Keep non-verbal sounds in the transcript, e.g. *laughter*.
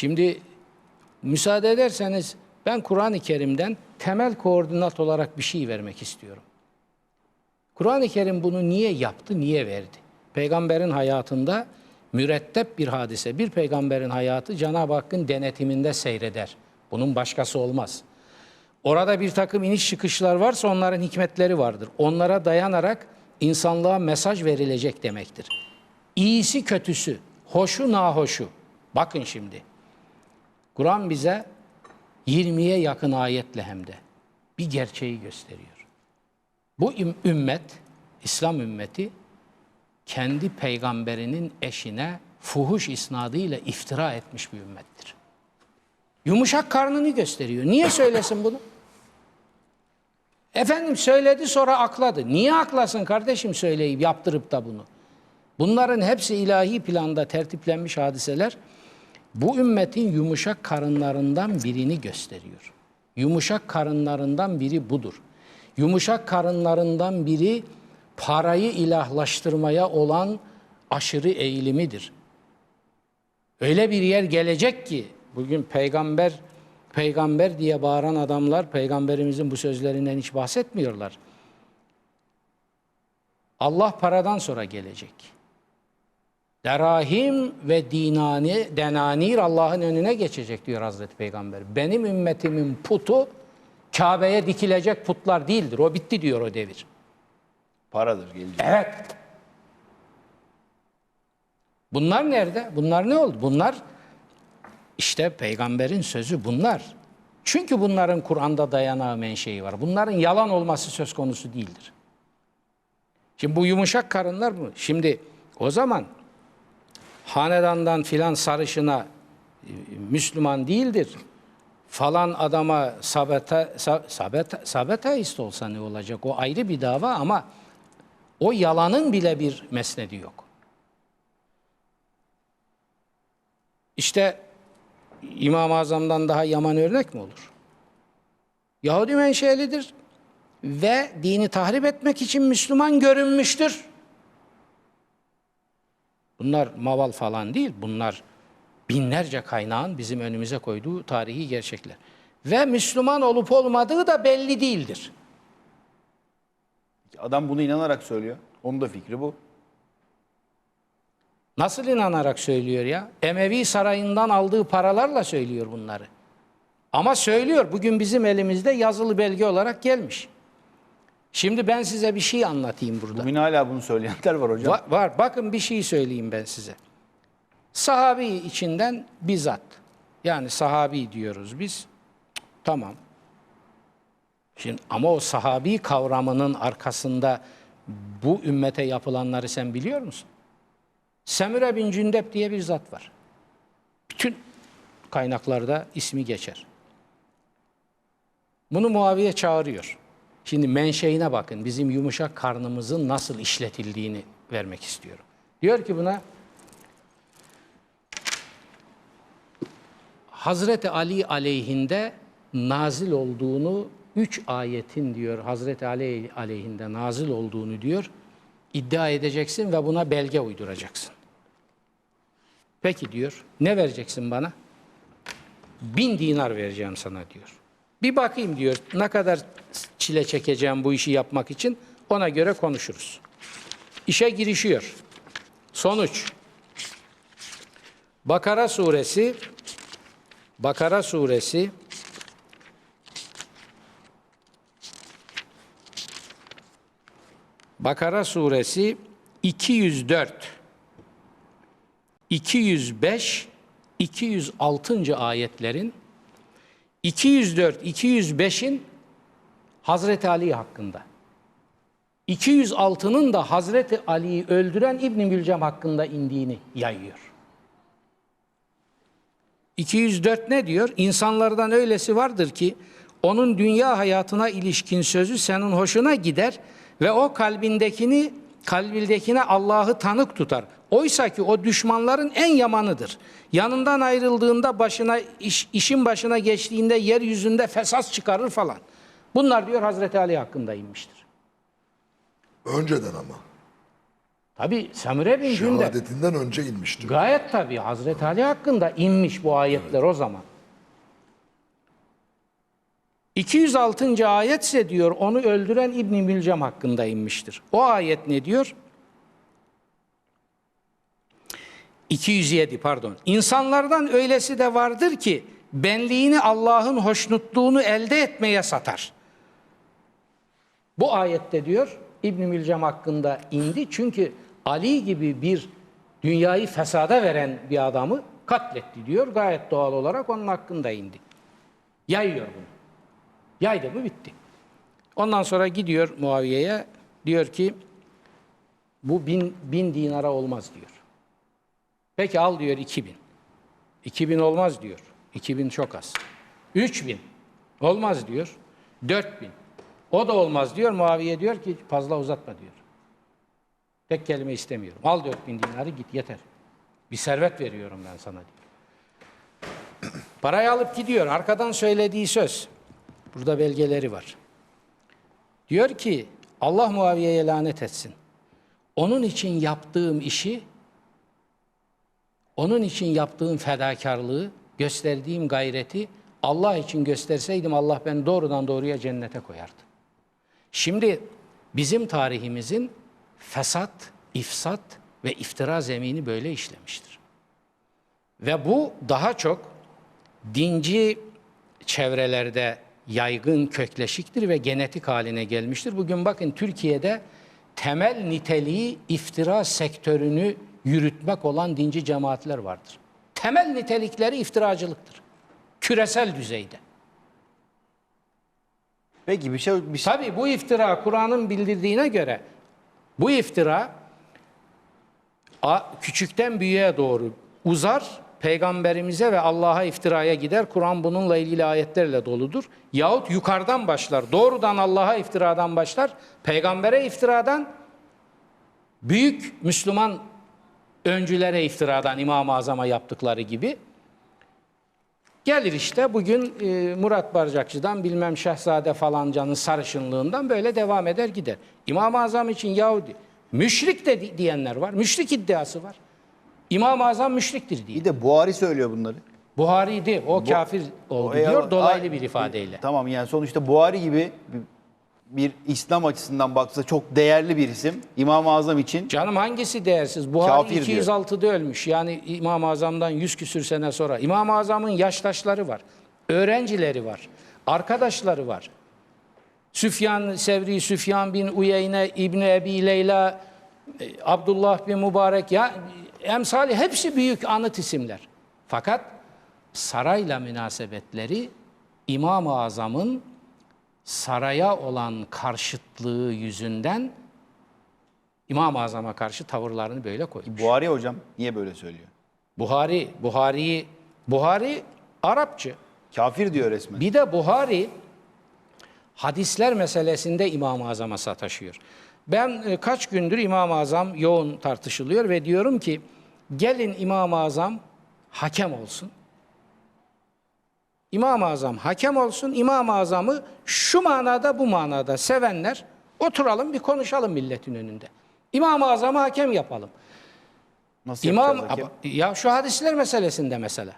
Şimdi müsaade ederseniz ben Kur'an-ı Kerim'den temel koordinat olarak bir şey vermek istiyorum. Kur'an-ı Kerim bunu niye yaptı, niye verdi? Peygamberin hayatında mürettep bir hadise. Bir peygamberin hayatı Cenab-ı Hakk'ın denetiminde seyreder. Bunun başkası olmaz. Orada bir takım iniş çıkışlar varsa onların hikmetleri vardır. Onlara dayanarak insanlığa mesaj verilecek demektir. İyisi kötüsü, hoşu nahoşu. Bakın şimdi. Kur'an bize 20'ye yakın ayetle hem de bir gerçeği gösteriyor. Bu üm- ümmet, İslam ümmeti kendi peygamberinin eşine fuhuş isnadıyla iftira etmiş bir ümmettir. Yumuşak karnını gösteriyor. Niye söylesin bunu? Efendim söyledi sonra akladı. Niye aklasın kardeşim söyleyip yaptırıp da bunu? Bunların hepsi ilahi planda tertiplenmiş hadiseler. Bu ümmetin yumuşak karınlarından birini gösteriyor. Yumuşak karınlarından biri budur. Yumuşak karınlarından biri parayı ilahlaştırmaya olan aşırı eğilimidir. Öyle bir yer gelecek ki bugün peygamber peygamber diye bağıran adamlar peygamberimizin bu sözlerinden hiç bahsetmiyorlar. Allah paradan sonra gelecek. Derahim ve dinani, denanir Allah'ın önüne geçecek diyor Hazreti Peygamber. Benim ümmetimin putu Kabe'ye dikilecek putlar değildir. O bitti diyor o devir. Paradır gelecek. Evet. Bunlar nerede? Bunlar ne oldu? Bunlar işte peygamberin sözü bunlar. Çünkü bunların Kur'an'da dayanağı menşei var. Bunların yalan olması söz konusu değildir. Şimdi bu yumuşak karınlar mı? Şimdi o zaman hanedandan filan sarışına e, Müslüman değildir. Falan adama sabeta, sa- sabeta, sabetaist olsa ne olacak? O ayrı bir dava ama o yalanın bile bir mesnedi yok. İşte İmam-ı Azam'dan daha yaman örnek mi olur? Yahudi menşelidir ve dini tahrip etmek için Müslüman görünmüştür. Bunlar maval falan değil, bunlar binlerce kaynağın bizim önümüze koyduğu tarihi gerçekler. Ve Müslüman olup olmadığı da belli değildir. Adam bunu inanarak söylüyor. Onun da fikri bu. Nasıl inanarak söylüyor ya? Emevi sarayından aldığı paralarla söylüyor bunları. Ama söylüyor. Bugün bizim elimizde yazılı belge olarak gelmiş. Şimdi ben size bir şey anlatayım burada. Bugün hala bunu söyleyenler var hocam. Va- var. Bakın bir şey söyleyeyim ben size. Sahabi içinden bizzat. Yani sahabi diyoruz biz. Tamam. Şimdi ama o sahabi kavramının arkasında bu ümmete yapılanları sen biliyor musun? Semüre bin Cündep diye bir zat var. Bütün kaynaklarda ismi geçer. Bunu Muaviye çağırıyor. Şimdi menşeine bakın. Bizim yumuşak karnımızın nasıl işletildiğini vermek istiyorum. Diyor ki buna Hazreti Ali aleyhinde nazil olduğunu üç ayetin diyor Hazreti Ali aleyhinde nazil olduğunu diyor iddia edeceksin ve buna belge uyduracaksın. Peki diyor ne vereceksin bana? Bin dinar vereceğim sana diyor. Bir bakayım diyor ne kadar çile çekeceğim bu işi yapmak için ona göre konuşuruz. İşe girişiyor. Sonuç. Bakara suresi Bakara suresi Bakara suresi 204 205 206. ayetlerin 204 205'in Hazreti Ali hakkında. 206'nın da Hazreti Ali'yi öldüren İbn Mülcem hakkında indiğini yayıyor. 204 ne diyor? İnsanlardan öylesi vardır ki onun dünya hayatına ilişkin sözü senin hoşuna gider ve o kalbindekini kalbindekine Allah'ı tanık tutar. Oysa ki o düşmanların en yamanıdır. Yanından ayrıldığında başına iş, işin başına geçtiğinde yeryüzünde fesat çıkarır falan. Bunlar diyor Hazreti Ali hakkında inmiştir. Önceden ama. Tabi Samire bin Cündep Şehadetinden önce inmiştir. gayet tabi Hazreti Ali hakkında inmiş bu ayetler o zaman. 206. ayet ise diyor onu öldüren İbn Mülcem hakkında inmiştir. O ayet ne diyor? 207 pardon. İnsanlardan öylesi de vardır ki benliğini Allah'ın hoşnutluğunu elde etmeye satar. Bu ayette diyor İbn Mülcem hakkında indi çünkü Ali gibi bir dünyayı fesada veren bir adamı katletti diyor. Gayet doğal olarak onun hakkında indi. Yayıyor bunu. Yaydı mı bitti. Ondan sonra gidiyor Muaviye'ye diyor ki bu bin, bin dinara olmaz diyor. Peki al diyor 2000. 2000 olmaz diyor. 2000 çok az. 3000 olmaz diyor. 4000. O da olmaz diyor. Muaviye diyor ki fazla uzatma diyor. Tek kelime istemiyorum. Al 4000 dinarı git yeter. Bir servet veriyorum ben sana diyor. *clears throat* Parayı alıp gidiyor. Arkadan söylediği söz. Burada belgeleri var. Diyor ki Allah Muaviye'ye lanet etsin. Onun için yaptığım işi onun için yaptığım fedakarlığı, gösterdiğim gayreti Allah için gösterseydim Allah beni doğrudan doğruya cennete koyardı. Şimdi bizim tarihimizin fesat, ifsat ve iftira zemini böyle işlemiştir. Ve bu daha çok dinci çevrelerde yaygın kökleşiktir ve genetik haline gelmiştir. Bugün bakın Türkiye'de temel niteliği iftira sektörünü yürütmek olan dinci cemaatler vardır. Temel nitelikleri iftiracılıktır. Küresel düzeyde. Peki bir şey bir şey Tabi bu iftira Kur'an'ın bildirdiğine göre bu iftira küçükten büyüğe doğru uzar, peygamberimize ve Allah'a iftiraya gider. Kur'an bununla ilgili ayetlerle doludur. Yahut yukarıdan başlar, doğrudan Allah'a iftiradan başlar, peygambere iftiradan, büyük Müslüman öncülere iftiradan İmam-ı Azam'a yaptıkları gibi Gelir işte bugün e, Murat Barcakçı'dan bilmem Şehzade falancanın sarışınlığından böyle devam eder gider. İmam-ı Azam için Yahudi. Müşrik de di- diyenler var. Müşrik iddiası var. İmam-ı Azam müşriktir diye. bir de Buhari söylüyor bunları. Buhari'di. O kafir oldu diyor Eyvallah. dolaylı Ay- bir ifadeyle. Tamam yani sonuçta Buhari gibi bir, bir İslam açısından baksa çok değerli bir isim. İmam-ı Azam için Canım hangisi değersiz? Buhari Kafir diyor. 206'da ölmüş. Yani İmam-ı Azam'dan 100 küsür sene sonra. İmam-ı Azam'ın yaştaşları var. Öğrencileri var. Arkadaşları var. Süfyan Sevri, Süfyan bin Uyeyne, İbni Ebi Leyla, e, Abdullah bin Mübarek ya emsali hepsi büyük anıt isimler. Fakat sarayla münasebetleri İmam-ı Azam'ın saraya olan karşıtlığı yüzünden İmam-ı Azam'a karşı tavırlarını böyle koymuş. Buhari hocam niye böyle söylüyor? Buhari, Buhari'yi Buhari Arapçı. Kafir diyor resmen. Bir de Buhari hadisler meselesinde İmam-ı Azam'a sataşıyor. Ben e, kaç gündür İmam-ı Azam yoğun tartışılıyor ve diyorum ki gelin İmam-ı Azam hakem olsun. İmam-ı Azam hakem olsun. İmam-ı Azam'ı şu manada bu manada sevenler oturalım bir konuşalım milletin önünde. İmam-ı Azam'ı hakem yapalım. Nasıl İmam ya şu hadisler meselesinde mesela.